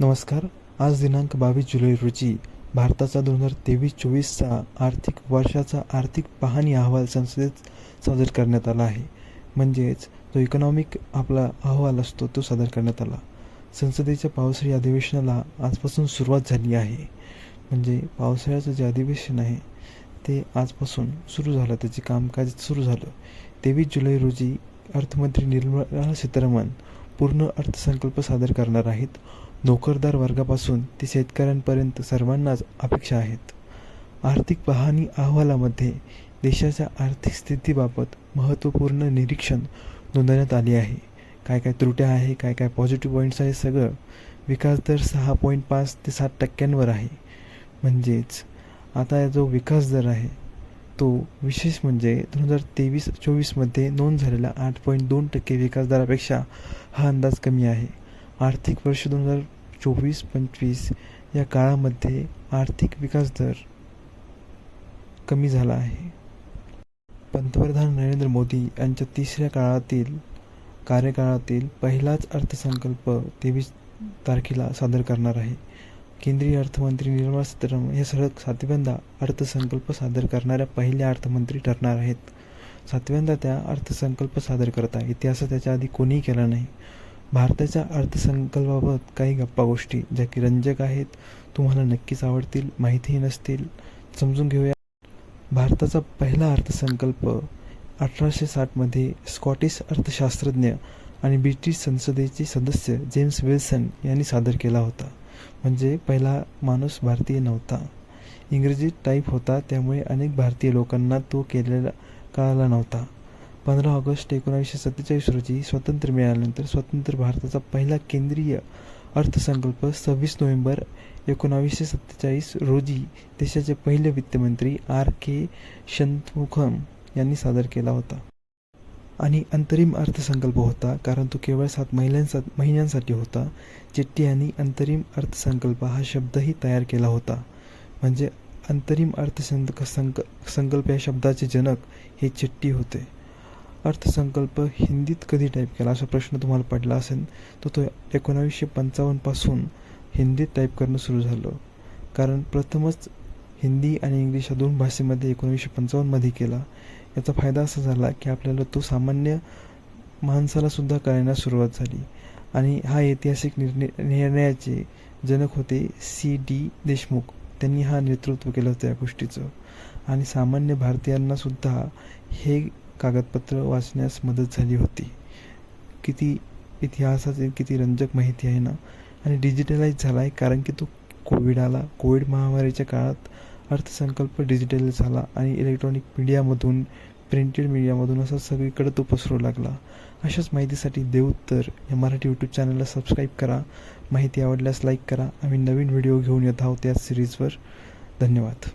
नमस्कार. आज दिनांक बावीस जुलै रोजी भारताचा दोन हजार तेवीस चोवीसचा आर्थिक वर्षाचा आर्थिक पाहणी अहवाल संसदेत सादर करण्यात आला आहे. म्हणजेच जो इकॉनॉमिक आपला अहवाल असतो तो सादर करण्यात आला. संसदेच्या पावसाळी अधिवेशनाला आजपासून सुरुवात झाली आहे. म्हणजे पावसाळ्याचं जे अधिवेशन आहे ते आजपासून सुरू झालं. त्याचे कामकाज सुरू झालं. तेवीस जुलै रोजी अर्थमंत्री निर्मला सीतारामन पूर्ण अर्थसंकल्प सादर करणार आहेत. नोकरदार वर्गापासून ते शेतकऱ्यांपर्यंत सर्वांनाच अपेक्षा आहेत. आर्थिक पाहणी अहवालामध्ये देशाच्या आर्थिक स्थितीबाबत महत्त्वपूर्ण निरीक्षण नोंदवण्यात आले आहे. काय काय त्रुट्या आहे काय काय पॉझिटिव्ह पॉईंट्स आहे सगळं विकास दर सहा पॉईंट पाच ते सात टक्क्यांवर आहे. म्हणजेच आता जो विकास दर आहे तो विशेष म्हणजे दोन हजार तेवीस चोवीसमध्ये नोंद झालेला आठ पॉईंट दोन टक्के विकास दरापेक्षा हा अंदाज कमी आहे. आर्थिक वर्ष दोन हजार चोवीस पंचवीस या काळामध्ये आर्थिक विकास दर कमी झाला आहे. पंतप्रधान नरेंद्र मोदी यांच्या तिसऱ्या काळातील कार्यकाळातील पहिलाच अर्थसंकल्प तेवीस तारखेला सादर करणार आहे. केंद्रीय अर्थमंत्री निर्मला सीतारामन हे सलग सातव्यांदा अर्थसंकल्प सादर करणाऱ्या पहिल्या अर्थमंत्री ठरणार आहेत. सातव्यांदा त्या अर्थसंकल्प सादर करत आहे इतिहासात त्याच्या आधी कोणीही केला नाही. भारताच्या अर्थसंकल्पाबाबत काही गप्पा गोष्टी ज्या की रंजक आहेत तुम्हाला नक्कीच आवडतील माहितीही नसतील समजून घेऊया. भारताचा पहिला अर्थसंकल्प अठराशे साठमध्ये स्कॉटिश अर्थशास्त्रज्ञ आणि ब्रिटिश संसदेचे सदस्य जेम्स विल्सन यांनी सादर केला होता. म्हणजे पहिला माणूस भारतीय नव्हता. इंग्रजीत टाईप होता त्यामुळे अनेक भारतीय लोकांना तो केलेला कळाला नव्हता. पंधरा ऑगस्ट एकोणावीसशे सत्तेचाळीस रोजी स्वातंत्र्य मिळाल्यानंतर स्वतंत्र भारताचा पहिला केंद्रीय अर्थसंकल्प सव्वीस नोव्हेंबर एकोणावीसशे सत्तेचाळीस रोजी देशाचे पहिले वित्तमंत्री आर के शंतमुखम यांनी सादर केला होता. आणि अंतरिम अर्थसंकल्प होता कारण तो केवळ सात महिन्यांसा महिन्यांसाठी होता. चिट्टी यांनी अंतरिम अर्थसंकल्प हा शब्दही तयार केला होता. म्हणजे अंतरिम अर्थसंक संक संकल्प या शब्दाचे जनक हे चिट्टी होते. अर्थसंकल्प हिंदीत कधी टाईप केला? असा प्रश्न तुम्हाला पडला असेल तर तो एकोणावीसशे पंचावन्नपासून हिंदीत टाईप करणं सुरू झालं. कारण प्रथमच हिंदी आणि इंग्लिश या दोन भाषेमध्ये एकोणीसशे पंचावन्नमध्ये केला. याचा फायदा असा झाला की आपल्याला तो सामान्य माणसालासुद्धा कळायला सुरुवात झाली. आणि हा ऐतिहासिक निर्णय निर्णयाचे जनक होते सी डी देशमुख. त्यांनी हा नेतृत्व केलं होतं या गोष्टीचं. आणि सामान्य भारतीयांनासुद्धा हे कागदपत्र वाचण्यास मदत झाली होती. किती इतिहासाची किती रंजक माहिती आहे ना? आणि डिजिटलाइज झाला आहे कारण की तो कोविड आला कोविड महामारीच्या काळात अर्थसंकल्प डिजिटल झाला आणि इलेक्ट्रॉनिक मीडियामधून प्रिंटेड मीडियामधून असा सगळीकडे तो पसरू लागला. अशाच माहितीसाठी देवोत्तर या मराठी यूट्यूब चॅनलला सबस्क्राईब करा. माहिती आवडल्यास लाईक करा. आम्ही नवीन व्हिडिओ घेऊन येत आहोत या सिरीजवर धन्यवाद.